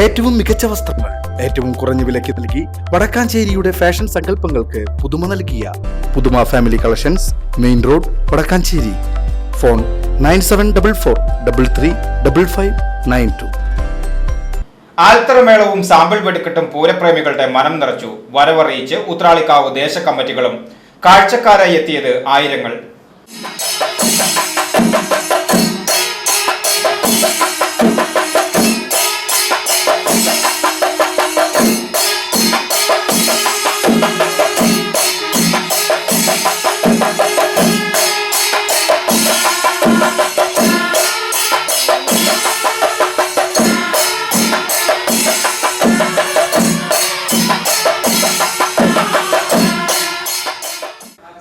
ഏറ്റവും മികച്ച വസ്ത്രങ്ങൾ ഏറ്റവും കുറഞ്ഞ വിലയ്ക്ക് നൽകി വടക്കാഞ്ചേരിയുടെ ഫാഷൻ സങ്കല്പങ്ങൾക്ക് പുതുമ നൽകിയ പുതുമ family collections main road Vadakkanchery. Phone nine seven double four double three double five nine two. ആൽത്തറമേളവും sample വെടിക്കെട്ടും പൂരപ്രേമികളുടെ മനം നിറച്ചു. വരവറിയിച്ച് ഉത്രാളിക്കാവ് ദേശ കമ്മിറ്റികളും കാഴ്ചക്കാരായി എത്തിയത് ആയിരങ്ങൾ.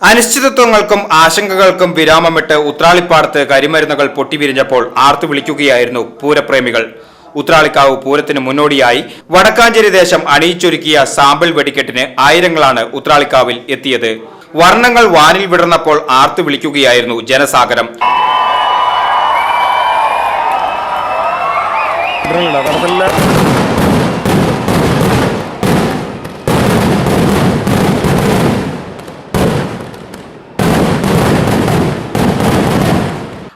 അനിശ്ചിതത്വങ്ങൾക്കും ആശങ്കകൾക്കും വിരാമമിട്ട് ഉത്രാളിപ്പാടത്ത് കരിമരുന്നുകൾ പൊട്ടിവിരിഞ്ഞപ്പോൾ ആർത്തു വിളിക്കുകയായിരുന്നു പൂരപ്രേമികൾ. ഉത്രാളിക്കാവ് പൂരത്തിന് മുന്നോടിയായി വടക്കാഞ്ചേരി ദേശം അണിയിച്ചൊരുക്കിയ സാമ്പിൾ വെടിക്കെട്ടിന് ആയിരങ്ങളാണ് ഉത്രാളിക്കാവിൽ എത്തിയത്. വർണങ്ങൾ വാനിൽ വിടർന്നപ്പോൾ ആർത്തു വിളിക്കുകയായിരുന്നു ജനസാഗരം.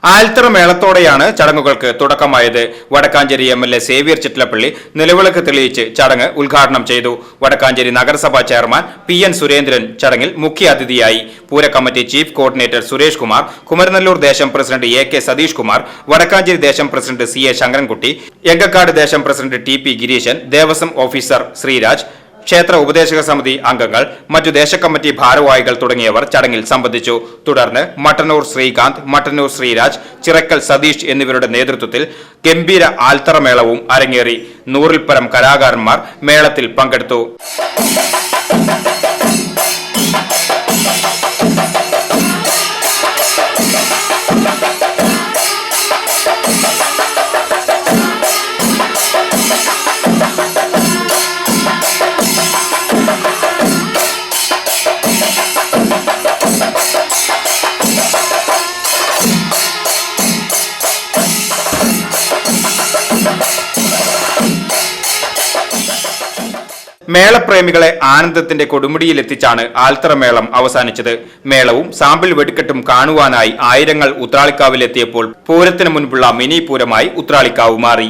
ആൽത്തറ മേളത്തോടെയാണ് ചടങ്ങുകൾക്ക് തുടക്കമായത്. Vadakkanchery M L A Xavier Chittalappally നിലവിളക്ക് തെളിയിച്ച് ചടങ്ങ് ഉദ്ഘാടനം ചെയ്തു. വടക്കാഞ്ചേരി നഗരസഭാ ചെയർമാൻ പി എൻ സുരേന്ദ്രൻ ചടങ്ങിൽ മുഖ്യാതിഥിയായി പൂരക്കമ്മിറ്റി ചീഫ് കോർഡിനേറ്റർ സുരേഷ് കുമാർ കുമരനെല്ലൂർ ദേശം president A K Satheesh Kumar Vadakkanchery ദേശം president C A Sankarankutty Engakkad ദേശം president T P Gireesan Devaswom officer Sreeraj ക്ഷേത്ര ഉപദേശക സമിതി അംഗങ്ങൾ മറ്റു ദേശകമ്മിറ്റി ഭാരവാഹികൾ തുടങ്ങിയവർ ചടങ്ങിൽ സംബന്ധിച്ചു. തുടർന്ന് മട്ടന്നൂർ ശ്രീകാന്ത് മട്ടന്നൂർ ശ്രീരാജ് ചിറക്കൽ സതീഷ് എന്നിവരുടെ നേതൃത്വത്തിൽ ഗംഭീര ആൽത്തറമേളവും അരങ്ങേറി. നൂറിൽപ്പരം പരം കലാകാരന്മാർ മേളത്തിൽ പങ്കെടുത്തു. മേളപ്രേമികളെ ആനന്ദത്തിന്റെ കൊടുമുടിയിലെത്തിച്ചാണ് ആൽത്തറമേളം അവസാനിച്ചത്. മേളവും സാമ്പിൾ വെടിക്കെട്ടും കാണുവാനായി ആയിരങ്ങൾ ഉത്രാളിക്കാവിലെത്തിയപ്പോൾ പൂരത്തിന് മുൻപുള്ള മിനി പൂരമായി ഉത്രാളിക്കാവ് മാറി.